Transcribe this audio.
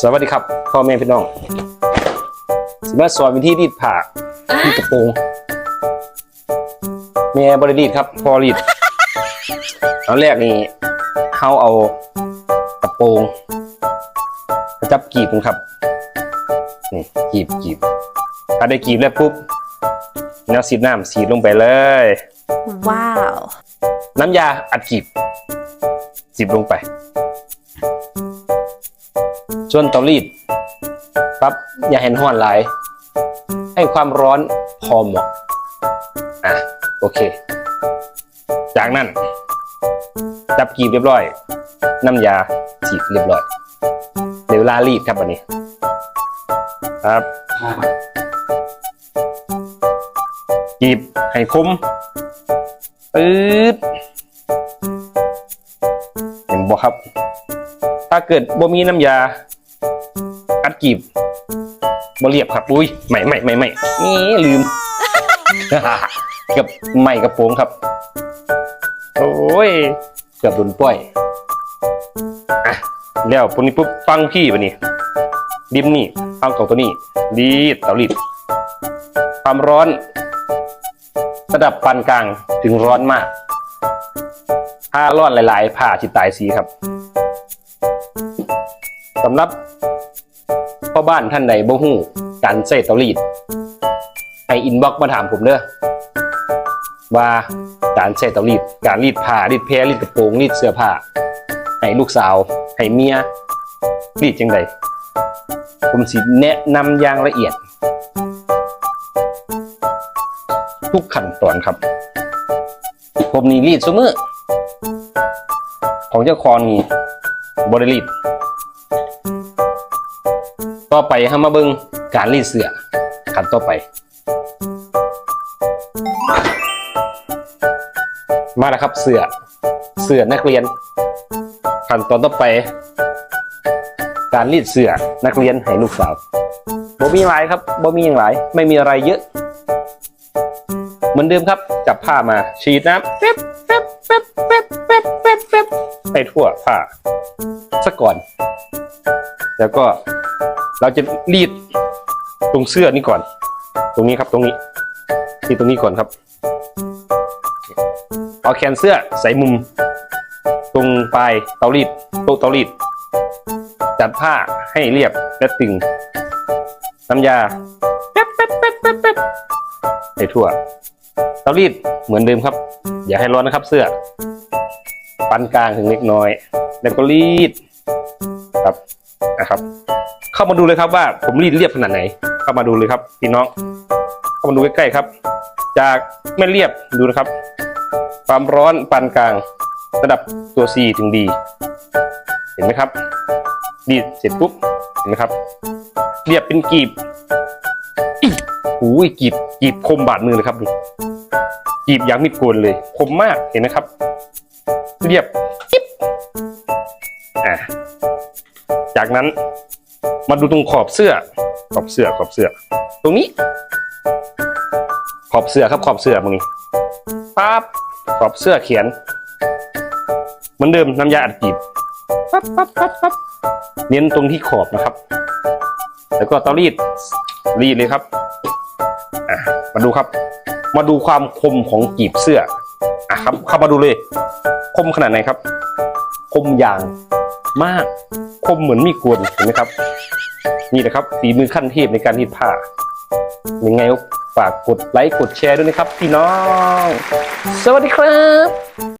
สวัสดีครับพ่อแม่พี่น้องสิมาสอนวิธีรีดผ้าที่กระโปรงแม่บริรีดครับพอรีดตอนแรกนี่เขาเอากระโปรงมาจับกีบมันครับนี่กีบกีบถ้าได้กีบแล้วปุ๊บแนวสีดน้ำสีดลงไปเลย ว้าว น้ำยาอัดกีบสิบลงไป ส่วนเตารีดปั๊บอย่าเห็นห้อนหลาย ให้ความร้อนพอเหมาะอะโอเค จากนั้น จับกีบเรียบร้อย น้ำยาฉีดเรียบร้อยเดี๋ยวลารีดครับวันนี้ ครับกีบให้คมปื๊ดเห็นบ่ครับ ถ้าเกิดบ่มีน้ำยา กีบบ่เรียบครับ อุ้ยไม่ไม่ไม่ไม่นี่ลืมกับไม่กระโปงครับ โอ้ยเกือบโดนป้อยอะแล้วปุ่นี้ปุ๊บฟังพี่ปะนี่ดิมนี่ฟังของตัวนี้ดีดเตารีดความร้อน ระดับปานกลางถึงร้อนมากถ้าร้อนหลาย ๆผ่าจิตตายสีครับสำหรับ พ่อบ้านท่านใดบ่ฮู้การใส่เตารีดให้อินบ็อกมาถามผมเด้อว่าการใส่เตารีดการรีดผ้ารีดแพรรีดกระโปรงรีดเสื้อผ้าให้ลูกสาวให้เมียรีดจังใดผมสิแนะนำอย่างละเอียด ทุกขั้นตอนครับ ผมนี่รีดซุมือของเจ้าของนี่บริรีด ต่อไปห้ามาเบิงการรีดเสื้อขั้นต่อไป มาแล้วครับเสื้อเสื้อนักเรียนขั้นตอนต่อไป การรีดเสื้อนักเรียนให้ลูกสาวบ่มีหลายครับบ่มีอย่างหลายไม่มีอะไรเยอะ เหมือนเดิมครับ จับผ้ามาฉีดน้ำเป๊บเป๊บเป๊บเป๊บเป๊บเป๊บเป๊บไปทั่วผ้าซะก่อน แล้วก็ เราจะรีดตรงเสื้อนี่ก่อน ตรงนี้ครับตรงนี้รีดตรงนี้ก่อนครับ เอาแขนเสื้อใส่มุม ตรงปลายเตารีดโต๊ะเตารีด จัดผ้าให้เรียบและตึง น้ำยาเป๊บเป๊บเป๊บเป๊บเป๊บไปทั่ว เตารีดเหมือนเดิมครับ อย่าให้ร้อนนะครับเสื้อปานกลางถึงเล็กน้อย แล้วก็รีด ครับนะครับ เข้ามาดูเลยครับว่าผมรีดเรียบขนาดไหน เข้ามาดูเลยครับพี่น้อง เข้ามาดูใกล้ๆครับ จากไม่เรียบดูนะครับ ความร้อนปานกลาง ระดับตัว C ถึง D เห็นไหมครับดีดเสร็จปุ๊บเห็นไหมครับ เรียบเป็นกีบอุ้ยกีบกีบคมบาดมือเลยครับนี่จีบอย่างมิดโกนเลย คมมากเห็นไหมครับ เรียบ จากนั้นมาดูตรงขอบเสื้อ ขอบเสื้อขอบเสื้อ ตรงนี้ ขอบเสื้อครับขอบเสื้อตรงนี้ปั๊บขอบเสื้อเขียนเหมือนเดิมน้ำยาอัดกีบปั๊บปั๊บปั๊บปั๊บเน้นตรงที่ขอบนะครับ แล้วก็เตารีดรีดเลยครับมาดูครับ มาดูความคมของกีบเสื้ออะครับเข้ามาดูเลย คมขนาดไหนครับ คมอย่างมาก คมเหมือนมีดกวนเห็นไหมครับ นี่นะครับฝีมือขั้นเทพในการรีดผ้ายังไงฝากกดไลค์กดแชร์ด้วยนะครับ พี่น้อง สวัสดีครับ